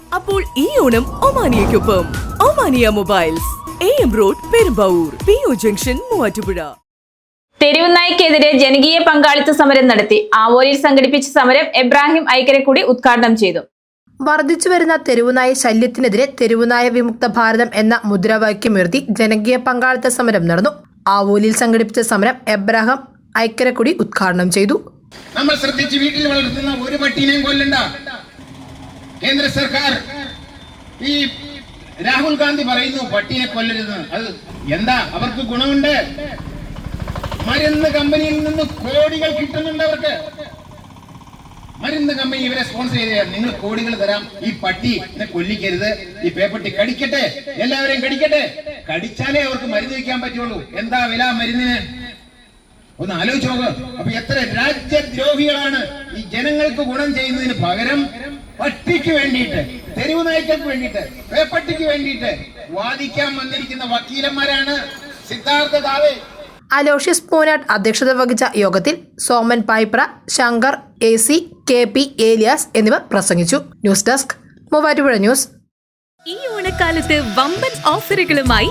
അപ്പോൾ ഈ Onam ഒമാനിയയ്ക്കൊപ്പം. Omania mobiles A M road Perumbavoor P O junction Muvattupuzha. തെരുവുനായ്ക്കെതിരെ ജനകീയ പങ്കാളിത്ത സമരം നടത്തി. ആവോലിയിൽ സംഘടിപ്പിച്ച സമരം എബ്രാഹിം ഐക്കരക്കുടി ഉദ്ഘാടനം ചെയ്തു. വർദ്ധിച്ചു വരുന്ന തെരുവുനായ ശല്യത്തിനെതിരെ തെരുവുനായ വിമുക്ത ഭാരതം എന്ന മുദ്രാവാക്യമുയർത്തി ജനകീയ പങ്കാളിത്ത സമരം നടന്നു. ആവോലിയിൽ സംഘടിപ്പിച്ച സമരം എബ്രാഹാം ഐക്കരക്കുടി ഉദ്ഘാടനം ചെയ്തു. നമ്മൾ ശ്രദ്ധിച്ച് വീട്ടിൽ വളർത്തുന്ന ഒരു പട്ടീനെയും കൊല്ലണ്ട. കേന്ദ്ര സർക്കാർ. ഈ രാഹുൽ ഗാന്ധി പറയുന്നു പട്ടിയെ കൊല്ലരുത്. അത് എന്താ? അവർക്ക് ഗുണമുണ്ട്? മരുന്ന് കമ്പനിയിൽ നിന്ന് കോടികൾ കിട്ടുന്നുണ്ട് അവർക്ക്. മരുന്ന് കമ്പനി ഇവരെ സ്പോൺസർ ചെയ്ത് നിങ്ങൾ കോടികൾ തരാം. ഈ പട്ടി എന്നെ കൊല്ലിക്കരുത്. ഈ പേപ്പട്ടി കടിക്കട്ടെ. എല്ലാവരെയും കടിക്കട്ടെ. കടിച്ചാലേ അവർക്ക് മരുന്ന് വയ്ക്കാൻ പറ്റുള്ളൂ. എന്താ വില മരുന്നിന്? ഒന്ന് ആലോചിച്ച് നോക്കുക അപ്പൊ എത്ര രാജ്യദ്രോഹികളാണ് ഈ ജനങ്ങൾക്ക് ഗുണം ചെയ്യുന്നതിന് പകരം പട്ടിക്ക് വേണ്ടിയിട്ട് തെരുവ് നായ്ക്കൾക്ക് വേണ്ടിയിട്ട് പേപ്പട്ടിക്ക് വേണ്ടിയിട്ട് വാദിക്കാൻ വന്നിരിക്കുന്ന വക്കീലന്മാരാണ് സിദ്ധാർത്ഥ ദാവേ. അലോഷ്യസ് പൂനാട്ട് അധ്യക്ഷത വഹിച്ച യോഗത്തിൽ Soman Paipra Shankar A C K P Elias എന്നിവർ പ്രസംഗിച്ചു. News desk Muvattupuzha news. ഈ ഓണക്കാലത്ത് വമ്പൻ ഓഫറുകളുമായി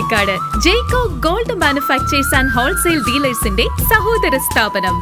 Pothanikkad Jecko gold manufactures and wholesale ഡീലേഴ്സിന്റെ സഹോദര സ്ഥാപനം.